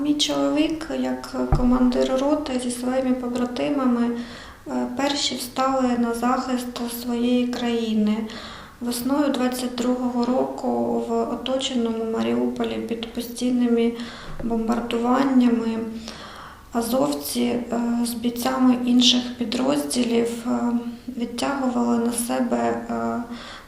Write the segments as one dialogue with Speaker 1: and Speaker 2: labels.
Speaker 1: Мій чоловік, як командир роти зі своїми побратимами, е, перші встали на захист своєї країни. Весною 22-го року в оточеному Маріуполі під постійними бомбардуваннями азовці е, з бійцями інших підрозділів е, відтягували на себе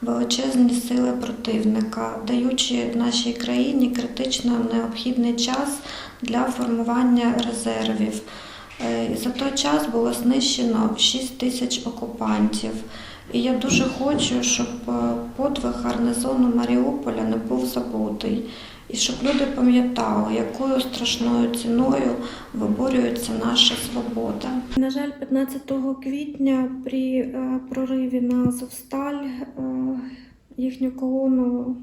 Speaker 1: величезні сили противника, даючи нашій країні критично необхідний час для формування резервів. Е, За той час було знищено 6 тисяч окупантів. І я дуже хочу, щоб е, подвиг гарнизону Маріуполя не був забутий. І щоб люди пам'ятали, якою страшною ціною виборюється наша свобода. На жаль, 15 квітня при е, прориві на Азовсталь їхню колону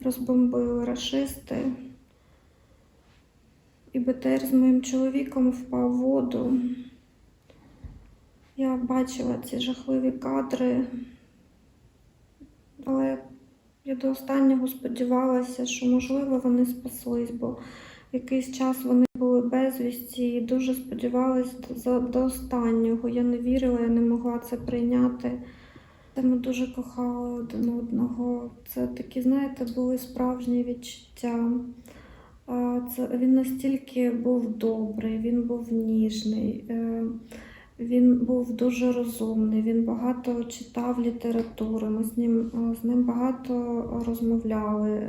Speaker 1: розбомбили рашисти. І БТР з моїм чоловіком впав в воду. Я бачила ці жахливі кадри, але я до останнього сподівалася, що можливо вони спаслись, бо якийсь час вони були безвісті і дуже сподівалася до, останнього. Я не вірила, я не могла це прийняти. Та Ми дуже кохали один одного. Це такі, знаєте, були справжні відчуття. Це, він настільки був добрий, він був ніжний, е, він був дуже розумний, він багато читав літератури. Ми з ним, е, з ним багато розмовляли.